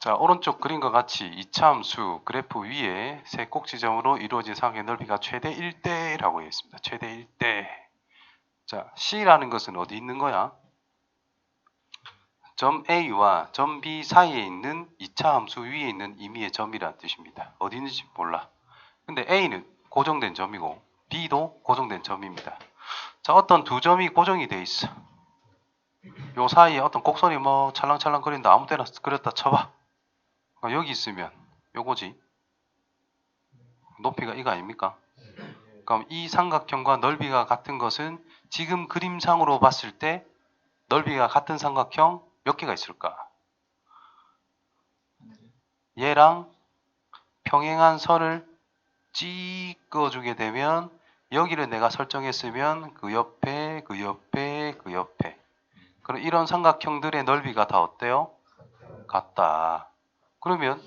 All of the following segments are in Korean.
자, 오른쪽 그림과 같이 이차함수 그래프 위에 세 꼭지점으로 이루어진 사각의 넓이가 최대 1대라고 했습니다. 최대 1대. 자, C라는 것은 어디 있는 거야? 점 A와 점 B 사이에 있는 2차 함수 위에 있는 임의의 점이라는 뜻입니다. 어디 있는지 몰라. 근데 A는 고정된 점이고 B도 고정된 점입니다. 자, 어떤 두 점이 고정이 돼 있어. 요 사이에 어떤 곡선이 뭐 찰랑찰랑 거린다 아무 때나 그렸다 쳐봐. 그러니까 여기 있으면 요거지. 높이가 이거 아닙니까? 그럼 이 삼각형과 넓이가 같은 것은 지금 그림상으로 봤을 때 넓이가 같은 삼각형 몇 개가 있을까? 얘랑 평행한 선을 찍어주게 되면 여기를 내가 설정했으면 그 옆에 그 옆에 그 옆에 그럼 이런 삼각형들의 넓이가 다 어때요? 같다. 그러면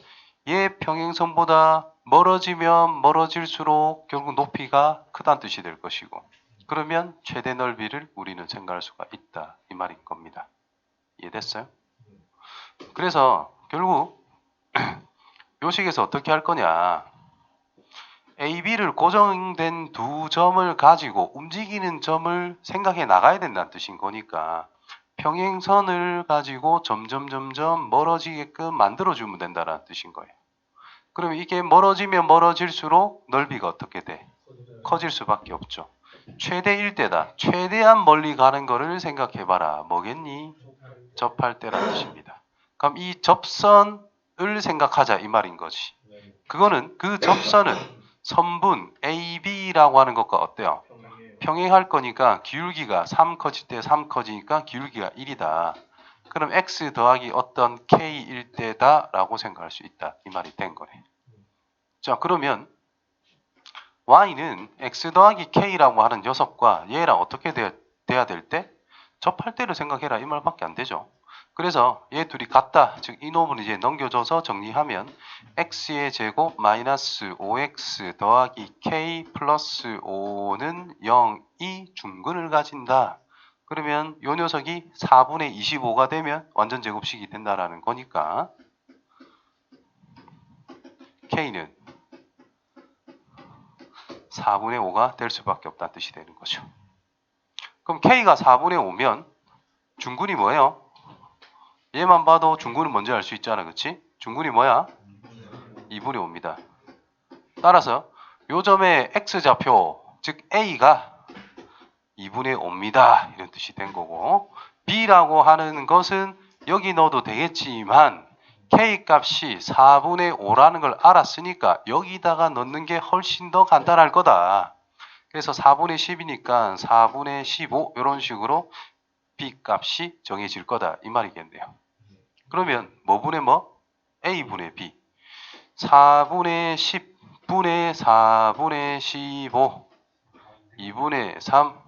얘 평행선보다 멀어지면 멀어질수록 결국 높이가 크다는 뜻이 될 것이고 그러면 최대 넓이를 우리는 생각할 수가 있다 이 말인 겁니다. 이해됐어요? 그래서 결국 요식에서 어떻게 할 거냐 A, B를 고정된 두 점을 가지고 움직이는 점을 생각해 나가야 된다는 뜻인 거니까 평행선을 가지고 점점 점점 멀어지게끔 만들어주면 된다는 뜻인 거예요. 그러면 이게 멀어지면 멀어질수록 넓이가 어떻게 돼? 커질 수밖에 없죠. 최대 1대다. 최대한 멀리 가는 거를 생각해봐라. 뭐겠니? 접할 때라는 뜻입니다. 그럼 이 접선을 생각하자 이 말인 거지. 그거는 그 접선은 선분 AB라고 하는 것과 어때요? 평행할 거니까 기울기가 3 커질 때 3 커지니까 기울기가 1이다. 그럼 x 더하기 어떤 k일 때다라고 생각할 수 있다. 이 말이 된 거네. 자 그러면 y는 x 더하기 k라고 하는 녀석과 얘랑 어떻게 돼, 돼야 될 때? 접할 때를 생각해라 이 말밖에 안 되죠. 그래서 얘 둘이 같다. 즉 이 놈을 이제 넘겨줘서 정리하면 x의 제곱 마이너스 5x 더하기 k 플러스 5는 0이 중근을 가진다. 그러면 요 녀석이 4분의 25가 되면 완전 제곱식이 된다라는 거니까 k는 4분의 5가 될 수밖에 없다는 뜻이 되는 거죠. 그럼 k가 4분의 5면 중근이 뭐예요? 얘만 봐도 중근은 뭔지 알 수 있잖아, 그렇지? 중근이 뭐야? 2분의 5입니다. 따라서 요 점의 x 좌표, 즉 a가 2분의 5입니다. 이런 뜻이 된 거고 b라고 하는 것은 여기 넣어도 되겠지만 k 값이 4분의 5라는 걸 알았으니까 여기다가 넣는 게 훨씬 더 간단할 거다. 그래서 4분의 10이니까 4분의 15 이런 식으로 b 값이 정해질 거다. 이 말이겠네요. 그러면 뭐분의 뭐? a분의 b. 4분의 10분의 4분의 15 2분의 3